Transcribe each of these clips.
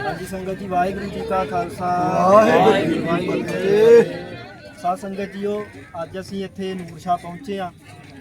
ਹਾਂਜੀ ਸੰਗਤ ਜੀ ਵਾਹਿਗੁਰੂ ਜੀ ਕਾ ਖਾਲਸਾ ਵਾਹਿਗੁਰੂ ਜੀ ਕੀ ਫਤਿਹ। ਸਾਧ ਸੰਗਤ ਜੀਓ ਅੱਜ ਅਸੀਂ ਇੱਥੇ ਨੂਰਸ਼ਾ ਪਹੁੰਚੇ ਆ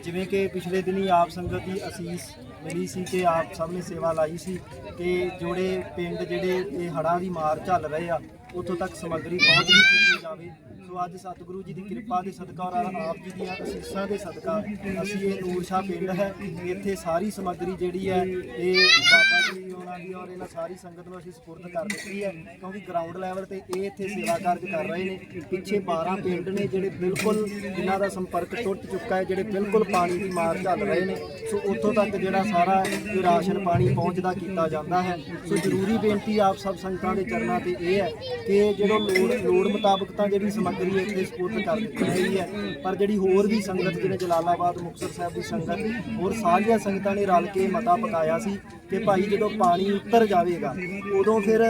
ਜਿਵੇਂ ਕਿ ਪਿਛਲੇ ਦਿਨੀ ਆਪ ਸੰਗਤ ਦੀ ਅਸੀਸ ਮਿਲੀ ਸੀ ਕਿ ਆਪ ਸਭ ਨੇ ਸੇਵਾ ਲਾਈ ਸੀ ਕਿ ਜੋੜੇ ਪਿੰਡ ਜਿਹੜੇ ਇਹ ਹੜ੍ਹਾਂ ਦੀ ਮਾਰ ਝੱਲ ਰਹੇ ਆ ਉੱਥੋਂ ਤੱਕ ਸਮੱਗਰੀ ਪਹੁੰਚ ਵੀ ਕੀਤੀ ਜਾਵੇ। ਸੋ ਅੱਜ ਸਤਿਗੁਰੂ ਜੀ ਦੀ ਕਿਰਪਾ ਦੇ ਸਦਕਾ ਔਰ ਆਪ ਜੀ ਦੀਆਂ ਅਸੀਸਾਂ ਦੇ ਸਦਕਾ ਅਸੀਂ ਇਹ ਨੂਰਸ਼ਾ ਪਿੰਡ ਹੈ। ਇੱਥੇ ਸਾਰੀ ਸਮੱਗਰੀ ਜਿਹੜੀ ਹੈ, ਇਹ ਬਾਬਾ ਜੀ ਉਹਨਾਂ ਦੀ ਔਰ ਇਹਨਾਂ ਸਾਰੀ ਸੰਗਤ ਨੂੰ ਅਸੀਂ ਸਪੁਰਦ ਕਰ ਦਿੱਤੀ ਹੈ। ਕਿਉਂਕਿ ਗਰਾਊਂਡ ਲੈਵਲ ਤੇ ਇਹ ਇੱਥੇ ਸੇਵਾ ਕਾਰਜ ਕਰ ਰਹੇ ਨੇ। ਪਿੱਛੇ 12 ਪਿੰਡ ਨੇ ਜਿਹੜੇ ਬਿਲਕੁਲ ਜਿਨ੍ਹਾਂ ਦਾ ਸੰਪਰਕ ਟੁੱਟ ਚੁੱਕਾ ਹੈ, ਜਿਹੜੇ ਬਿਲਕੁਲ ਪਾਣੀ ਦੀ ਮਾਰ ਝੱਲ ਰਹੇ ਨੇ। ਸੋ ਉੱਥੋਂ ਤੱਕ ਜਿਹੜਾ ਸਾਰਾ ਰਾਸ਼ਨ ਪਾਣੀ ਪਹੁੰਚਦਾ ਕੀਤਾ ਜਾਂਦਾ ਹੈ। ਸੋ ਜ਼ਰੂਰੀ ਬੇਨਤੀ ਆਪ ਸਭ ਸੰਗਤਾਂ ਦੇ ਚਰਨਾਂ ਤੇ ਇਹ ਹੈ ਕਿ ਜਦੋਂ ਲੋੜ ਲੋੜ ਮੁਤਾਬਕ ਤਾਂ ਜਿਹੜੀ ਸਮੱਗਰੀ ਇੱਥੇ ਸਪੁਰਦ ਕਰ ਦਿੱਤੀ ਗਈ ਹੈ। ਪਰ ਜਿਹੜੀ ਹੋਰ ਵੀ ਸੰਗਤ, ਜਿਵੇਂ ਜਲਾਲਾਬਾਦ, ਮੁਕਤਸਰ ਸਾਹਿਬ ਦੀ ਸੰਗਤ, ਹੋਰ ਸਾਰੀਆਂ ਸੰਗਤਾਂ ਨੇ ਰਲ ਕੇ ਮਤਾ ਪਕਾਇਆ ਸੀ ਕਿ ਭਾਈ ਜਦੋਂ ਪਾਣੀ ਉੱਤਰ ਜਾਵੇਗਾ, ਉਦੋਂ ਫਿਰ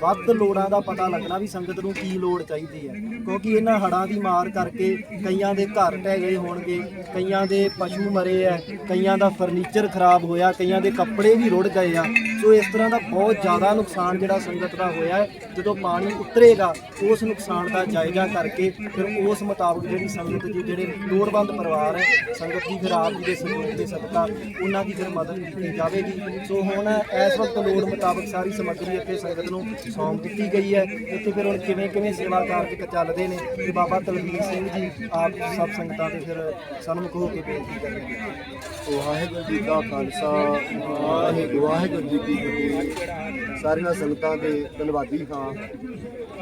ਵੱਧ ਲੋੜਾਂ ਦਾ ਪਤਾ ਲੱਗਣਾ ਵੀ ਸੰਗਤ ਨੂੰ ਕੀ ਲੋੜ ਚਾਹੀਦੀ ਹੈ। ਕਿਉਂਕਿ ਇਹਨਾਂ ਹੜਾਂ ਦੀ ਮਾਰ ਕਰਕੇ ਕਈਆਂ ਦੇ ਘਰ ਢਹਿ ਗਏ ਹੋਣਗੇ, ਕਈਆਂ ਦੇ ਪਸ਼ੂ ਮਰੇ ਆ, ਕਈਆਂ ਦਾ ਫਰਨੀਚਰ ਖਰਾਬ ਹੋਇਆ, ਕਈਆਂ ਦੇ ਕੱਪੜੇ ਵੀ ਰੁੜ ਗਏ ਆ। ਸੋ ਇਸ ਤਰ੍ਹਾਂ ਦਾ ਬਹੁਤ ਜ਼ਿਆਦਾ ਨੁਕਸਾਨ ਜਿਹੜਾ ਸੰਗਤ ਦਾ ਹੋਇਆ ਹੈ, ਜਦੋਂ ਪਾਣੀ ਉਤਰੇਗਾ, ਉਸ ਨੁਕਸਾਨ ਦਾ ਜਾਇਜ਼ਾ ਕਰਕੇ ਫਿਰ ਉਸ ਮੁਤਾਬਕ ਜਿਹੜੀ ਸੰਗਤ ਦੀ, ਜਿਹੜੇ ਲੋੜਵੰਦ ਪਰਿਵਾਰ ਹੈ, ਸੰਗਤ ਦੀ ਫਿਰ ਆਪ ਜੀ ਦੇ ਸਹਿਯੋਗ ਦੇ ਸਦਕਾ ਉਹਨਾਂ ਦੀ ਫਿਰ ਮਦਦ ਕੀਤੀ ਜਾਵੇਗੀ। ਸੋ ਹੁਣ ਇਸ ਵਕਤ ਲੋੜ ਮੁਤਾਬਕ ਸਾਰੀ ਸਮੱਗਰੀ ਇੱਥੇ ਸੰਗਤ ਨੂੰ ਸੌਂਪ ਦਿੱਤੀ ਗਈ ਹੈ। ਇੱਥੇ ਫਿਰ ਹੁਣ ਕਿਵੇਂ ਕਿਵੇਂ ਸੇਵਾ ਕਾਰਜ ਚੱਲਦੇ ਨੇ ਤੇ ਬਾਬਾ ਤਲਵੀਰ ਸਿੰਘ ਜੀ ਆਪ ਸਭ ਸੰਗਤਾਂ ਦੇ ਫਿਰ ਸਨਮੁਖ ਹੋ ਕੇ ਬੇਨਤੀ ਕਰਨਗੇ ਵਾਹਿਗੁਰੂ ਜੀ ਕਾ ਖਾਲਸਾ, ਵਾਹਿਗੁਰੂ ਵਾਹਿਗੁਰੂ ਜੀ ਕੀ ਫਤਿਹ। ਸਾਰੀਆਂ ਸੰਗਤਾਂ ਦੇ ਧੰਨਵਾਦੀ ਹਾਂ।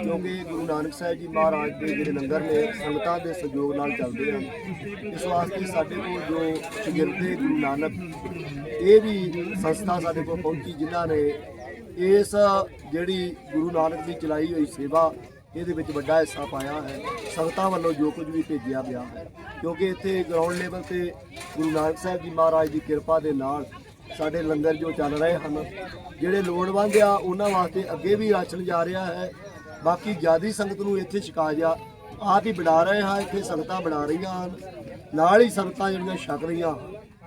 ਕਿਉਂਕਿ ਗੁਰੂ ਨਾਨਕ ਸਾਹਿਬ ਜੀ ਮਹਾਰਾਜ ਦੇ ਜਿਹੜੇ ਲੰਗਰ ਨੇ, ਸੰਗਤਾਂ ਦੇ ਸਹਿਯੋਗ ਨਾਲ ਚੱਲਦੇ ਹਨ। ਇਸ ਵਾਸਤੇ ਸਾਡੇ ਕੋਲ ਜੋ ਸ਼ਾਗਿਰਦੇ ਗੁਰੂ ਨਾਨਕ, ਇਹ ਵੀ ਸੰਸਥਾ ਸਾਡੇ ਕੋਲ ਪਹੁੰਚੀ, ਜਿਨ੍ਹਾਂ ਨੇ ਇਸ ਜਿਹੜੀ ਗੁਰੂ ਨਾਨਕ ਦੀ ਚਲਾਈ ਹੋਈ ਸੇਵਾ, ਇਹਦੇ ਵਿੱਚ ਵੱਡਾ ਹਿੱਸਾ ਪਾਇਆ ਹੈ। ਸੰਗਤਾਂ ਵੱਲੋਂ ਜੋ ਕੁਝ ਵੀ ਭੇਜਿਆ ਗਿਆ ਹੈ। ਕਿਉਂਕਿ ਇੱਥੇ ਗਰਾਊਂਡ ਲੈਵਲ ਤੇ ਗੁਰੂ ਨਾਨਕ ਸਾਹਿਬ ਜੀ ਮਹਾਰਾਜ ਦੀ ਕਿਰਪਾ ਦੇ ਨਾਲ ਸਾਡੇ ਲੰਗਰ ਜੋ ਚੱਲ ਰਹੇ ਹਨ, ਜਿਹੜੇ ਲੋੜਵੰਦ ਆ, ਉਹਨਾਂ ਵਾਸਤੇ ਅੱਗੇ ਵੀ ਰਾਸ਼ਨ ਜਾ ਰਿਹਾ ਹੈ। ਬਾਕੀ ਜਿਆਦੀ ਸੰਗਤ ਨੂੰ ਇੱਥੇ ਛਕਾ ਜਾ ਆਪ ਹੀ ਬਣਾ ਰਹੇ ਹਾਂ ਇੱਥੇ ਸੰਗਤਾਂ ਬਣਾ ਰਹੀਆਂ ਹਨ। ਨਾਲ ਹੀ ਸੰਗਤਾਂ ਜਿਹੜੀਆਂ ਛਕ ਰਹੀਆਂ।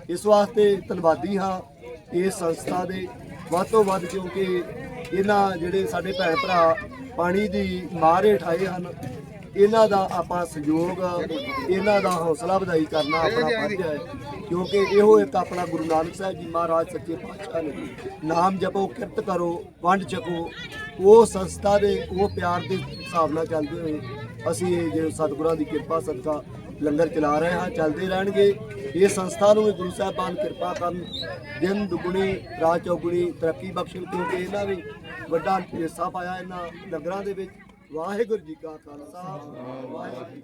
ਇਸ ਵਾਸਤੇ ਧੰਨਵਾਦੀ ਹਾਂ ਇਸ ਸੰਸਥਾ ਦੇ। ਵੱਧ ਤੋਂ ਵੱਧ ਕਿਉਂਕਿ ਇਹਨਾਂ ਜਿਹੜੇ ਸਾਡੇ ਭੈਣ ਭਰਾ ਪਾਣੀ ਦੀ ਮਾਰ ਹੇਠ ਆਏ ਹਨ ਇਹਨਾਂ ਦਾ ਆਪਾਂ ਸਹਿਯੋਗ ਇਹਨਾਂ ਦਾ ਹੌਸਲਾ ਵਧਾਈ ਕਰਨਾ ਆਪਣਾ ਫਰਜ਼ ਹੈ। ਕਿਉਂਕਿ ਇਹੋ ਇੱਕ ਆਪਣਾ ਗੁਰੂ ਨਾਨਕ ਸਾਹਿਬ ਜੀ ਮਹਾਰਾਜ ਸੱਚੇ ਪਾਤਸ਼ਾਹ ਨੇ। ਨਾਮ ਜਪੋ ਕਿਰਤ ਕਰੋ ਵੰਡ ਛਕੋ ਉਹ ਸੰਸਥਾ ਦੇ, ਉਹ ਪਿਆਰ ਦੇ ਹਿਸਾਬ ਨਾਲ ਚੱਲਦੇ ਹੋਏ ਅਸੀਂ ਇਹ ਜੇ ਸਤਿਗੁਰਾਂ ਦੀ ਕਿਰਪਾ ਸਦਕਾ ਲੰਗਰ ਚਲਾ ਰਹੇ ਹਾਂ, ਚੱਲਦੇ ਰਹਿਣਗੇ। ਇਹ ਸੰਸਥਾ ਨੂੰ ਵੀ ਗੁਰੂ ਸਾਹਿਬਾਨ ਕਿਰਪਾ ਕਰਨ, ਦਿਨ ਦੁਗਣੀ, ਰਾਤ ਚੌਗੁਣੀ, ਤਰੱਕੀ ਬਖਸ਼ਣ ਕਿਉਂਕਿ ਇਹਨਾਂ ਵੀ ਵੱਡਾ ਹਿੱਸਾ ਪਾਇਆ ਇਹਨਾਂ ਲੰਗਰਾਂ ਦੇ ਵਿੱਚ। ਵਾਹਿਗੁਰੂ ਜੀ ਕਾ ਖਾਲਸਾ, ਵਾਹਿਗੁਰੂ ਜੀ